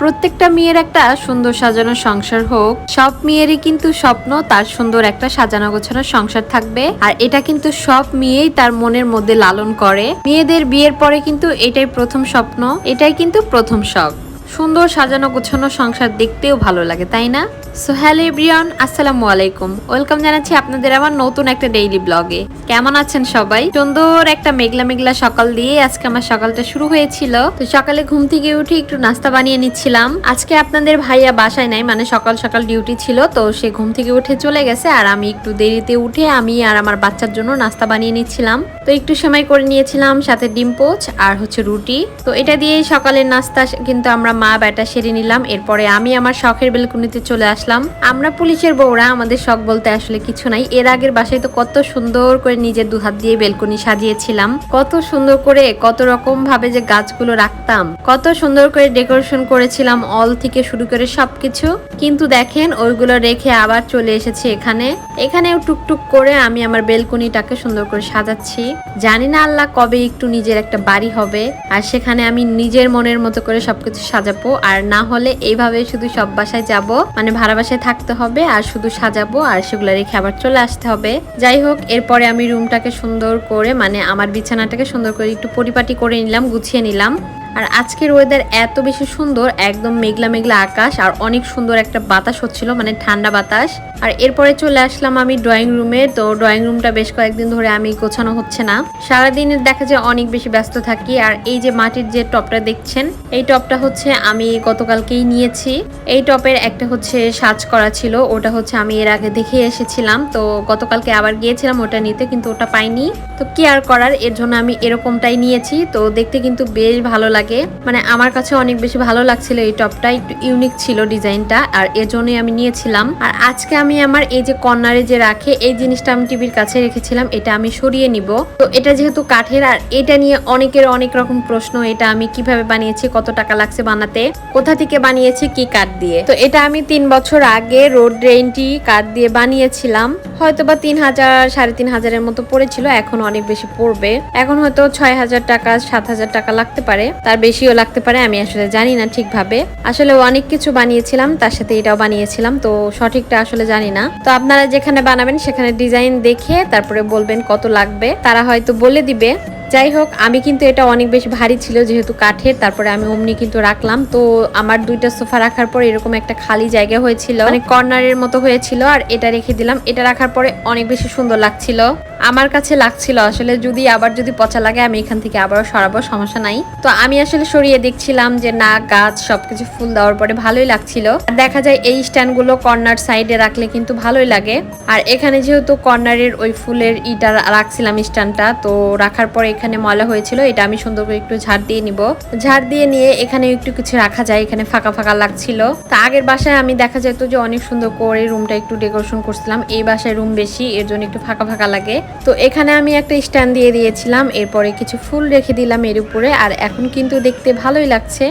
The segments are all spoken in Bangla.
প্রত্যেকটা মেয়ের একটা সুন্দর সাজানো সংসার হোক, সব মেয়েরই কিন্তু স্বপ্ন তার সুন্দর একটা সাজানো গোছানো সংসার থাকবে। আর এটা কিন্তু সব মেয়েই তার মনের মধ্যে লালন করে। মেয়েদের বিয়ের পরে কিন্তু এটাই প্রথম স্বপ্ন, এটাই কিন্তু প্রথম শখ। সুন্দর সাজানো গোছানো সংসার দেখতেও ভালো লাগে, তাই না? সো হ্যালো এভরিওয়ান আসসালামু আলাইকুম। ওয়েলকাম জানাচ্ছি আপনাদের আমার নতুন একটা ডেইলি ব্লগে কেমন আছেন সবাই? সুন্দর একটা মেঘলা মেঘলা সকাল দিয়ে আজকে আমার সকালটা শুরু হয়েছিল। তো সকালে ঘুম থেকে উঠে একটু নাস্তা বানিয়ে নিচ্ছিলাম। আজকে আপনাদের ভাইয়া বাসায় নাই মানে সকাল সকাল ডিউটি ছিল, তো সে ঘুম থেকে উঠে চলে গেছে, আর আমি একটু দেরিতে উঠে আমি আর আমার বাচ্চার জন্য নাস্তা বানিয়ে নিচ্ছিলাম। তো একটু সময় করে নিয়েছিলাম, সাথে ডিম পোচ আর হচ্ছে রুটি। তো এটা দিয়ে সকালের নাস্তা, কিন্তু আমরা মা, বেটা সেরে নিলাম। এরপরে আমি আমার শখের বেলকুনিতে চলে আসলাম। আমরা পুলিশের বউরা, আমাদের শখ বলতে আসলে কিছু নাই। এর আগের বাসায় তো কত সুন্দর করে নিজের দুহাত দিয়ে বেলকুনি সাজিয়েছিলাম। কত সুন্দর করে, কত রকম ভাবে যে গাছগুলো রাখতাম। কত সুন্দর করে ডেকোরেশন করেছিলাম, অল থেকে শুরু করে সবকিছু। কিন্তু দেখেন, ওইগুলো রেখে আবার চলে এসেছি এখানে। এখানেও টুকটুক করে আমি আমার বেলকুনিটাকে সুন্দর করে সাজাচ্ছি। জানি না আল্লাহ কবে একটু নিজের একটা বাড়ি হবে। আর সেখানে আমি নিজের মনের মতো করে সবকিছু সাজাবো। আর না হলে এইভাবে শুধু সব বাসায় যাব। মানে ভাড়া বাসায় থাকতে হবে আর শুধু সাজাবো আর সেগুলো রেখে আবার চলে আসতে হবে। যাই হোক, এরপরে আমি রুমটাকে সুন্দর করে মানে আমার বিছানাটাকে সুন্দর করে একটু পরিপাটি করে নিলাম, গুছিয়ে নিলাম। আর আজকের ওয়েদার এত বেশি সুন্দর, একদম মেঘলা মেঘলা আকাশ, আর অনেক সুন্দর একটা বাতাস হচ্ছিল মানে ঠান্ডা বাতাস। আর এরপরে চলে আসলাম আমি ড্রয়িং রুমে তো ড্রয়িং রুমটা বেশ কয়েকদিন ধরে আমি গোছানো হচ্ছে না। সারাদিন দেখা যায় অনেক বেশি ব্যস্ত থাকি, আর এই যে মাটির যে টপটা দেখছেন, এই টপটা হচ্ছে আমি গতকালকেই নিয়েছি। এই টপের একটা হচ্ছে সাজ করা ছিল, ওটা হচ্ছে আমি এর আগে দেখে এসেছিলাম, তো গতকালকে আবার গিয়েছিলাম ওটা নিতে, কিন্তু ওটা পাইনি। তো কি আর করার, এর জন্য আমি এরকমটাই নিয়েছি, তো দেখতে কিন্তু বেশ ভালো লাগে মানে আমার কাছে অনেক বেশি ভালো লাগছিল এই টপটা, একটু ইউনিক ছিল ডিজাইনটা, আর এর জন্যই আমি নিয়েছিলাম। আর আজকে আমি আমার এই যে কর্নারে যে রাখে, এই জিনিসটা আমি টিভির কাছে রেখেছিলাম, এটা আমি সরিয়ে নিব। তো এটা যেহেতু কাঠের, আর এটা নিয়ে অনেকের অনেক রকম প্রশ্ন, এটা আমি কীভাবে বানিয়েছি, কত টাকা লাগছে বানাতে, কোথা থেকে বানিয়েছি, কি কাঠ দিয়ে। তো এটা আমি তিন বছর আগে রোড ড্রেনটি কাঠ দিয়ে বানিয়েছিলাম। হয়তো বা তিন হাজার, সাড়ে তিন হাজারের মতো পড়েছিল, এখন অনেক বেশি পড়বে। এখন হয়তো ছয় হাজার টাকা, সাত হাজার টাকা লাগতে পারে। তার বেশিও লাগতে পারে, আমি আসলে জানি না ঠিকভাবে। আসলে অনেক কিছু বানিয়েছিলাম, তার সাথে এটাও বানিয়েছিলাম, তো সঠিকটা আসলে জানি না। তো আপনারা যেখানে বানাবেন সেখানে ডিজাইন দেখে তারপরে বলবেন কত লাগবে। তারা হয়তো বলে দিবে, যাই হোক, আমি কিন্তু এটা অনেক বেশি ভারী ছিল যেহেতু কাঠের, তারপরে আমি অমনি কিন্তু রাখলাম। তো আমার দুইটা সোফা রাখার পর এরকম একটা খালি জায়গা হয়েছিল মানে কর্নারের মতো হয়েছিল, আর এটা রেখে দিলাম। এটা রাখার পরে অনেক বেশি সুন্দর লাগছিল। আমার কাছে লাগছিল আসলে যদি আবার যদি পচা লাগে, আমি এখান থেকে আবারও সরাবো, সমস্যা নাই। তো আমি আসলে সরিয়ে দেখছিলাম যে না গাছ সবকিছু ফুল দেওয়ার পরে ভালোই লাগছিল। আর দেখা যায় এই স্ট্যান্ডগুলো কর্নার সাইডে রাখলে কিন্তু ভালোই লাগে। আর এখানে যেহেতু কর্নারের ওই ফুলের ইটা রাখছিলাম স্ট্যান্ডটা, তো রাখার পরে এখানে ময়লা হয়েছিল, এটা আমি সুন্দর করে একটু ঝাড় দিয়ে নিব। ঝাড় দিয়ে নিয়ে এখানে একটু কিছু রাখা যায়, এখানে ফাঁকা ফাঁকা লাগছিল। তা আগের বাসায় আমি দেখা যেত যে অনেক সুন্দর করে রুমটা একটু ডেকোরেশন করছিলাম, এই বাসায় রুম বেশি, এর জন্য একটু ফাঁকা ফাঁকা লাগে। তো এখানে আমি একটা স্ট্যান্ড দিয়ে দিয়েছিলাম, এরপরে কিছু ফুল রেখে দিলাম এর উপরে, আর এখন কিন্তু দেখতে ভালোই লাগছে।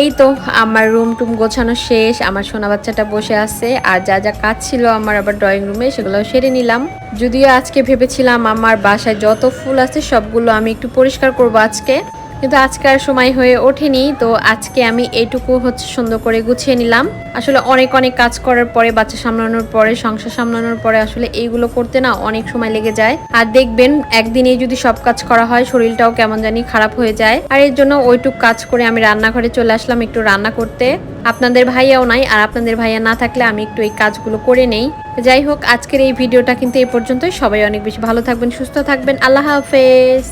এই তো আমার রুম টুম গোছানো শেষ, আমার সোনা বাচ্চাটা বসে আছে, আর যা যা কাজ ছিল আমার আবার ড্রয়িং রুমে সেগুলো সেরে নিলাম। যদিও আজকে ভেবেছিলাম আমার বাসায় যত ফুল আছে সবগুলো আমি একটু পরিষ্কার করব আজকে কিন্তু আজকে আর সময় হয়ে ওঠেনি, তো আজকে আমি এইটুকু হচ্ছে সুন্দর করে গুছিয়ে নিলাম। আসলে অনেক অনেক কাজ করার পরে, বাচ্চা সামলানোর পরে, সংসার সামলানোর পরে আসলে এইগুলো করতে না অনেক সময় লেগে যায়। আর দেখবেন একদিনে যদি সব কাজ করা হয়, শরীরটাও কেমন জানি খারাপ হয়ে যায়। আর এর জন্য ওইটুক কাজ করে আমি রান্নাঘরে চলে আসলাম একটু রান্না করতে। আপনাদের ভাইয়াও নাই, আর আপনাদের ভাইয়া না থাকলে আমি একটু এই কাজগুলো করে নেই। যাই হোক, আজকের এই ভিডিওটা কিন্তু এই পর্যন্তই। সবাই অনেক বেশি ভালো থাকবেন, সুস্থ থাকবেন। আল্লাহ হাফেজ।